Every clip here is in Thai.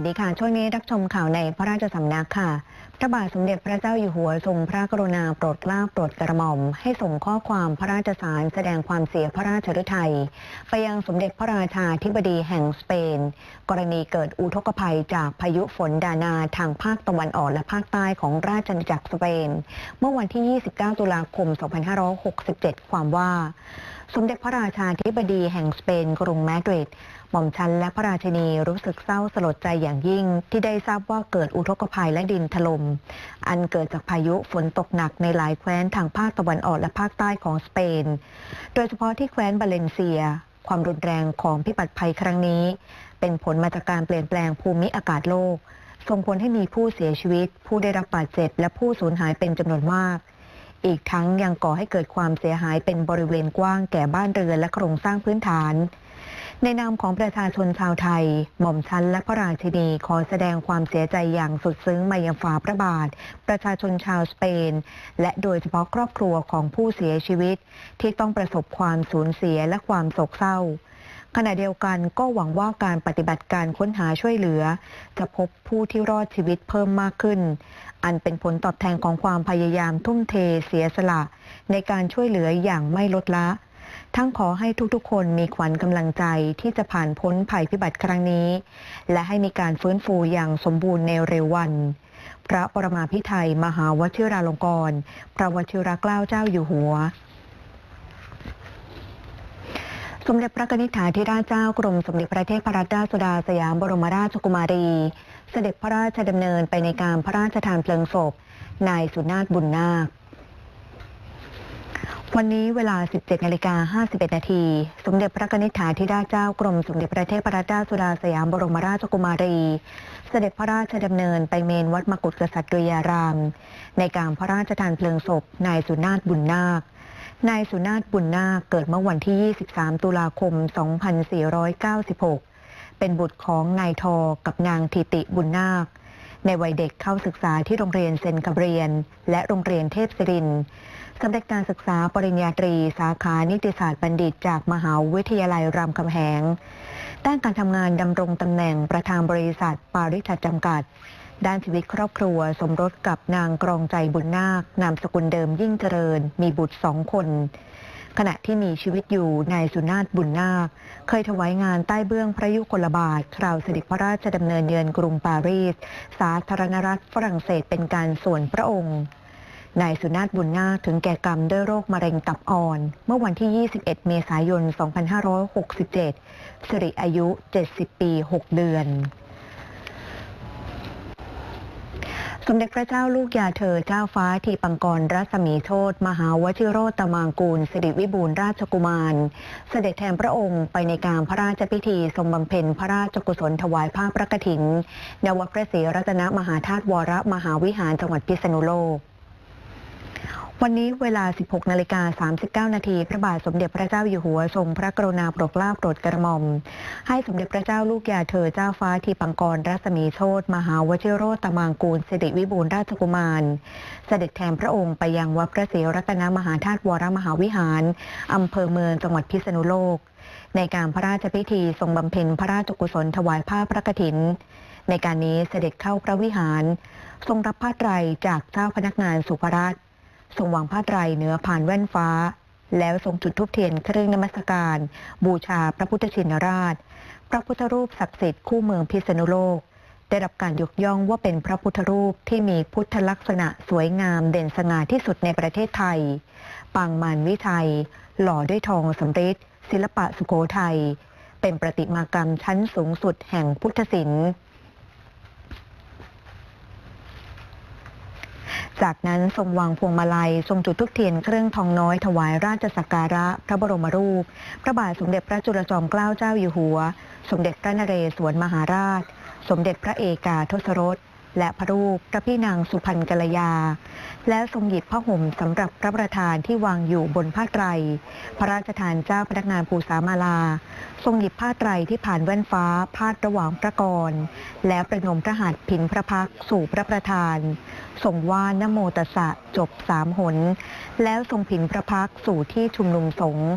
วัสดีค่ะ ช่วงนี้รับชมข่าวในพระราชสำนักค่ะ พระบาทสมเด็จพระเจ้าอยู่หัวทรงพระกรุณาโปรดเกล้าโปรดกระหม่อม ให้ส่งข้อความพระราชสารแสดงความเสียพระราชฤทัยไปยังสมเด็จพระราชาธิบดีแห่งสเปน กรณีเกิดอุทกภัยจากพายุฝนดานาทางภาคตะวันออกและภาคใต้ของราชอาณาจักรสเปน เมื่อวันที่ 29 ตุลาคม 2567 ความว่า สมเด็จพระราชาธิบดีแห่งสเปนกรุงมาดริด หม่อมชันและพระราชินีรู้สึกเศร้าสลดใจอย่างยิ่งที่ได้ทราบว่าเกิดอุทกภัยและดินถลม่ม อันเกิดจากพายุฝนตกหนักในหลายแคว้นทางภาคตะวันออกและภาคใต้ของสเปน โดยเฉพาะที่แคว้นบาเลนเซีย ความรุนแรงของพิบัติภัยครั้งนี้ เป็นผลมาจากการเปลี่ยนแปลงภูมิอากาศโลก ส่งผลให้มีผู้เสียชีวิต ผู้ได้รับบาดเจ็บ และผู้สูญหายเป็นจำนวนมาก อีกทั้งยังก่อให้เกิดความเสียหายเป็นบริเวณกว้างแก่บ้านเรือนและโครงสร้างพื้นฐาน ในนามของประชาชนชาวไทย หม่อมชันและพระราชินีขอแสดงความเสียใจอย่างสุดซึ้งมายังฝาพระบาท ประชาชนชาวสเปน และโดยเฉพาะครอบครัวของผู้เสียชีวิต ที่ต้องประสบความสูญเสียและความโศกเศร้า ขณะเดียวกันก็หวังว่าการปฏิบัติการค้นหาช่วยเหลือ จะพบผู้ที่รอดชีวิตเพิ่มมากขึ้น อันเป็นผลตอบแทนของความพยายามทุ่มเทเสียสละ ในการช่วยเหลืออย่างไม่ลดละ ทั้งขอให้ทุกๆ คนมีขวัญกำลังใจที่จะผ่านพ้นภัยพิบัติครั้งนี้ และให้มีการฟื้นฟูอย่างสมบูรณ์ในเร็ววันพระปรมาภิไธยมหาวชิราลงกรณ์พระวชิรเกล้าเจ้าอยู่หัว ส มเด็จพระนิธิถาธิราชเจ้ากรมสมเด็จพระเทพรัตนราชสุดาสยามบรมราชกุมารี เสด็จพระราชดำเนินไปในการพระราชทานเพลิงศพ นายสุนาถบุญนาค วันนี้เวลา 17นาฬิกา51 นาที สมเด็จพระนิธิถาธิราชเจ้ากรมสมเด็จพระเทพรัตนราชสุดาสยามบรมราชกุมารี เสด็จพระราชดำเนินไปเมนวัดมกุฏกษัตริยาราม ในการพระราชทานเพลิงศพ นายสุนาถบุญนาค นายสุนาถบุญนาคเกิดเมื่อวันที่ 23 ตุลาคม 2496 เป็นบุตรของนายทอ กับนางทิติบุญนาค ในวัยเด็กเข้าศึกษาที่โรงเรียนเซนกัเบรียน และโรงเรียนเทพศิรินสำเร็จการศึกษาปริญญาตรี สาขานิติศาสตร์บัณฑิตจากมหาวิทยาลัยรามคำแหงด้านการทำงานดำรงตำแหน่งประธานบริษัทปาริชัดจำกัด ด้านชีวิตครอบครัว สมรสกับนางกรองใจบุญนาคนามสกุลเดิมยิ่งเจริญ มีบุตรสองคน ขณะที่มีชีวิตอยู่นายสุนาถบุญนาค เคยถวายงานใต้เบื้องพระยุคลบาท คราวเสด็จพระราชดำเนินเยือนกรุงปารีส สาธารณรัฐฝรั่งเศสเป็นการส่วนพระองค์นายสุนาถบุญนาคถึงแก่กรรมด้วยโรคมะเร็งตับอ่อน เมื่อวันที่ 21 เมษายน 2567 สิริอายุ 70 ปี 6 เดือน ส มเด็จพระเจ้าลูกยาเธอเจ้าฟ้าทีปังกรรัศมีโชตมหาวชิโรตมางกูลสิริวิบูลราชกุมาร เสด็จแทนพระองค์ไปในการพระราชพิธีทรงบำเพ็ญพระราชกุศลถวายผ้าพระกฐินณวัดพระศรีรัตนมหาธาตุวรมหาวิหารจังหวัดพิษณุโลก วันนี้เวลา 16 นาฬิกา 39 นาที พระบาทสมเด็จพระเจ้าอยู่หัวทรงพระกรุณาโปรดเกล้าโปรดกระหม่อม ให้สมเด็จพระเจ้าลูกยาเธอเจ้าฟ้าทีปังกรรัศมีโชตมหาวชิโรตมางกูลสิริวิบูลราชกุมาร เสด็จแทนพระองค์ไปยังวัดพระศรีรัตนมหาธาตุวรมหาวิหาร อำเภอเมืองจังหวัดพิษณุโลก ในการพระราชพิธีทรงบำเพ็ญพระราชกุศลถวายผ้าพระกฐิน ในการนี้เสด็จเข้าพระวิหาร ทรงรับผ้าไตรจากเจ้าพนักงานสุภราช ทรงวางผ้าไตรเหนือผ่านแว่นฟ้า แล้วทรงจุดธูปเทียนเครื่องนมัสการ บูชาพระพุทธชินราช พระพุทธรูปศักดิ์สิทธิ์คู่เมืองพิษณุโลก ได้รับการยกย่องว่าเป็นพระพุทธรูปที่มีพุทธลักษณะสวยงามเด่นสง่าที่สุดในประเทศไทย ปางมารวิชัย หล่อด้วยทองสำริดศิลปะสุโขทัยเป็นประติมากรรมชั้นสูงสุดแห่งพุทธศิลป์ จากนั้นทรงวางพวงมาลัย ทรงจุดทุกเทียนเครื่องทองน้อยถวายราชสักการะ พระบรมรูป พระบาทสมเด็จพระจุลจอมเกล้าเจ้าอยู่หัว สมเด็จพระนเรศวรมหาราช สมเด็จพระเอกาทศรส และพระรูปพระพี่นางสุพรรณกัลยา แล้วทรงหยิบผ้าห่มสำหรับพระประธานที่วางอยู่บนผ้าไตร พระราชทานเจ้าพนักงานภูษามาลา ทรงหยิบผ้าไตรที่ผ่านแว่นฟ้าพาดระหว่างพระกร แล้วประนมพระหัตถ์ผินพระพักสู่พระประธานทรงว่านโมตสะจบสามหน แล้วทรงผินพระพักสู่ที่ชุมนุมสงฆ์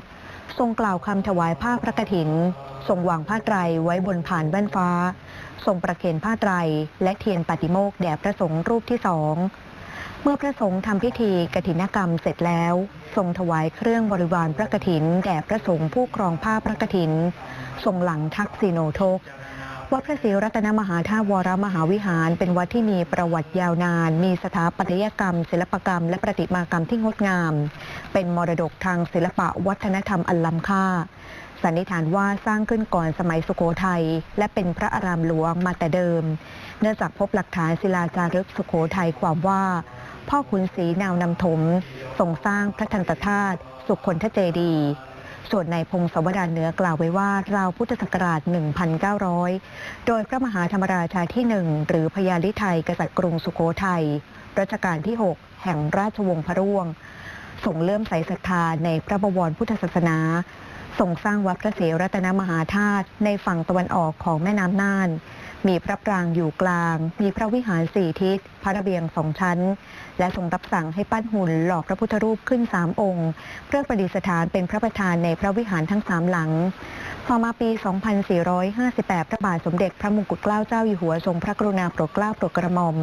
ทรงกล่าวคำถวายผ้าพระกฐิน ทรงวางผ้าไตรไว้บนผ่านแว่นฟ้า ทรงประเคนผ้าไตรและเทียนปฏิโมกข์แด่พระสงฆ์รูปที่สองเมื่อพระสงฆ์ทำพิธีกฐินกรรมเสร็จแล้ว ทรงถวายเครื่องบริวารพระกฐิน แด่พระสงฆ์ผู้ครองผ้าพระกฐิน ทรงหลังทักษิโนทกวัดพระศรีรัตนมหาธาตุวรมหาวิหาร เป็นวัดที่มีประวัติยาวนาน มีสถาปัตยกรรม ศิลปกรรม และประติมากรรมที่งดงาม เป็นมรดกทางศิลปะวัฒนธรรมอันล้ำค่า สันนิษฐานว่าสร้างขึ้นก่อนสมัยสุโขทัยและเป็นพระอารามหลวงมาแต่เดิม เนื่องจากพบหลักฐานศิลาจารึกสุโขทัยความว่า พ่อขุนศรีนาวนำถมทรงสร้างพระทันตธาตุสุขคนทเจดีส่วนในพงศวดารเหนือกล่าวไว้ว่าราวพุทธศักราช 1,900 โดยพระมหาธรรมราชาที่หนึ่งหรือพญาลิไทยกษัตริย์กรุงสุโขทัยรัชกาลที่ 6 แห่งราชวงศ์พระร่วงทรงเลื่อมใสศรัทธาในพระบวรพุทธศาสนา ทรงสร้างวัดพระศรีรัตนมหาธาตุในฝั่งตะวันออกของแม่น้ำน่าน มีพระปรางอยู่กลาง มีพระวิหารสี่ทิศ พระระเบียงสองชั้น และทรงรับสั่งให้ปั้นหุ่นหล่อพระพุทธรูปขึ้นสามองค์ เพื่อประดิษฐานเป็นพระประธานในพระวิหารทั้งสามหลัง ต่อมาปี 2458 พระบาทสมเด็จพระมงกุฎเกล้าเจ้าอยู่หัวทรงพระกรุณาโปรดเกล้าโปรดกระหม่อม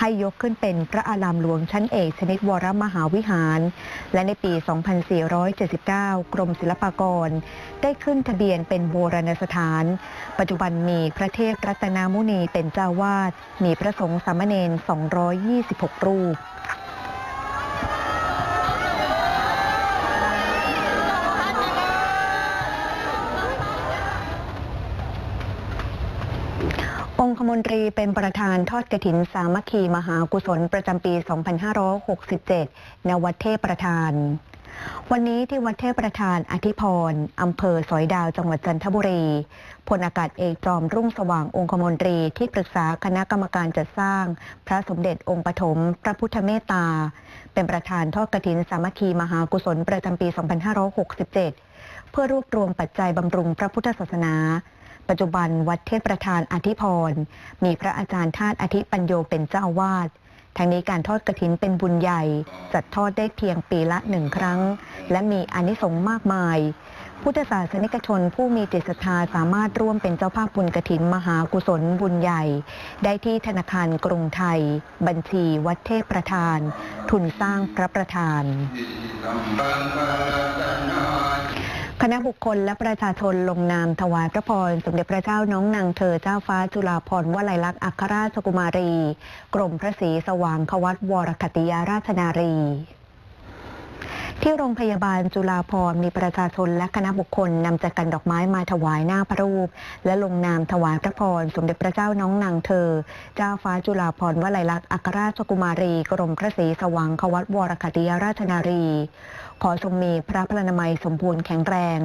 ให้ยกขึ้นเป็นพระอารามหลวงชั้นเอกชนิดวรมหาวิหาร และในปี 2479 กรมศิลปากร ได้ขึ้นทะเบียนเป็นโบราณสถาน ปัจจุบันมีพระเทพรัตนนามุนีเป็นเจ้าวาด มีพระสงฆ์สามเณร 226 รูปองคมนตรีเป็นประธานทอดกระถินสามัคคีมหากุศลประจำปี 2567ณวัดเทพประธาน วันนี้ที่วัดเทพประธานอธิพรอำเภอสอยดาวจังหวัดจันทบุรีพลอากาศเอกจอมรุ่งสว่างองคมนตรีที่ปรึกษาคณะกรรมการจัดสร้าง พระสมเด็จองค์ปฐมพระพุทธเมตตา เป็นประธานทอดกระถินสามัคคีมหากุศลประจำปี 2567 เพื่อรวบรวมปัจจัยบำรุงพระพุทธศาสนา ปัจจุบันวัดเทพประธานอธิพรมีพระอาจารย์ธาตุอธิปัญโยเป็นเจ้าอาวาส ทางนี้การทอดกระถินเป็นบุญใหญ่ จัดทอดได้เพียงปีละหนึ่งครั้ง และมีอนิสงส์มากมาย พุทธศาสนิกชนผู้มีจิตศรัทธาสามารถร่วมเป็นเจ้าภาพบุญกระถินมหากุศลบุญใหญ่ ได้ที่ธนาคารกรุงไทย บัญชีวัดเทพประธาน ทุนสร้างพระประธาน คณะบุคคลและประชาชนลงนามถวายพระพร สมเด็จพระเจ้าน้องนางเธอเจ้าฟ้าจุฬาภรณ์วลัยลักษณ์อัครราชกุมารี กรมพระศรีสว่างควัตวรคติยาราชนารีที่โรงพยาบาลจุฬาภรณ์มีประชาชนและคณะบุคคลนำจักรันดอกไม้มาถวายหน้าพระรูป และลงนามถวายพระพร สมเด็จพระเจ้าน้องนางเธอ เจ้าฟ้าจุฬาภรณ์วลัยลักษณ์อัครราชกุมารี กรมพระศรีสว่างควัตวรคติยาราชนารีขอทรงมีพระพลานามัยสมบูรณ์แข็งแรง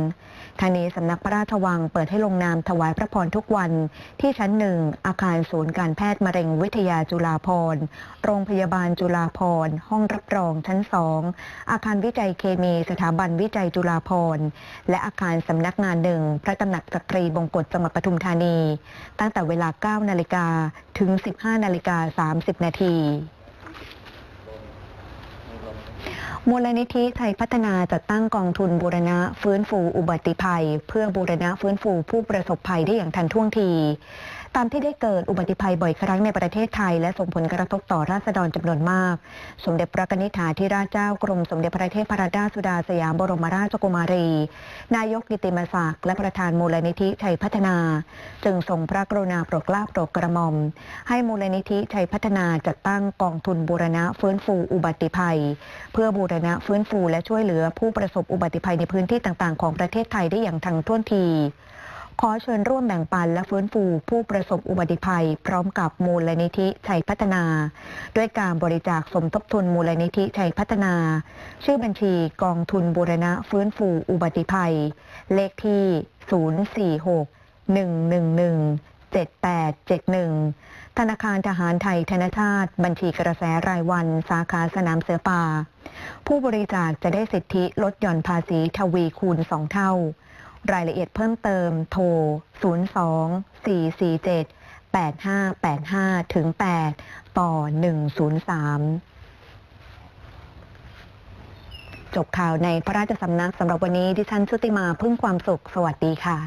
ทางนี้สำนักพระราชวังเปิดให้ลงนามถวายพระพรทุกวันที่ชั้นหนึ่งอาคารศูนย์การแพทย์มะเร็งวิทยาจุฬาภรโรงพยาบาลจุฬาภรห้องรับรองชั้นสองอาคารวิจัยเคมีสถาบันวิจัยจุฬาภรและอาคารสำนักงานหนึ่งพระตำหนักจักรีบงกฎจังหวัดปทุมธานี ตั้งแต่เวลา 9 นาฬิกาถึง 15 นาฬิกา 30 นาที มูลนิธิไทยพัฒนาจัดตั้งกองทุนบูรณะฟื้นฟูอุบัติภัย เพื่อบูรณะฟื้นฟูผู้ประสบภัยได้อย่างทันท่วงที ตามที่ได้เกิดอุบัติภัยบ่อยครั้งในประเทศไทย และส่งผลกระทบต่อราษฎรจำนวนมาก สมเด็จพระนิธิาธิราชเจ้ากรมสมเด็จพระเทพรัตนราชสุดาสยามบรมราชกุมารี นายกกิติมศักดิ์และประธานมูลนิธิไทยพัฒนา จึงทรงพระกรุณาโปรดเกล้าโปรดกระหม่อม ให้มูลนิธิไทยพัฒนาจัดตั้งกองทุนบูรณะฟื้นฟูอุบัติภัย เพื่อบูรณะฟื้นฟูและช่วยเหลือผู้ประสบอุบัติภัยในพื้นที่ต่างๆ ของประเทศไทยได้อย่างทันท่วงที ขอเชิญร่วมแบ่งปันและฟื้นฟูผู้ประสบอุบัติภัย พร้อมกับมูลนิธิชัยพัฒนา ด้วยการบริจาคสมทบทุนมูลนิธิชัยพัฒนา ชื่อบัญชีกองทุนบูรณะฟื้นฟูอุบัติภัย เลขที่ 046 111 7871 ธนาคารทหารไทยธนชาติ บัญชีกระแสรายวัน สาขาสนามเสือป่า ผู้บริจาคจะได้สิทธิลดหย่อนภาษีทวีคูณ 2 เท่า รายละเอียดเพิ่มเติมโทร 02 447 8585 ถึง 8 ต่อ 103 จบข่าวในพระราชสำนักสำหรับวันนี้ดิฉันชุติมาพึ่งความสุข สวัสดีค่ะ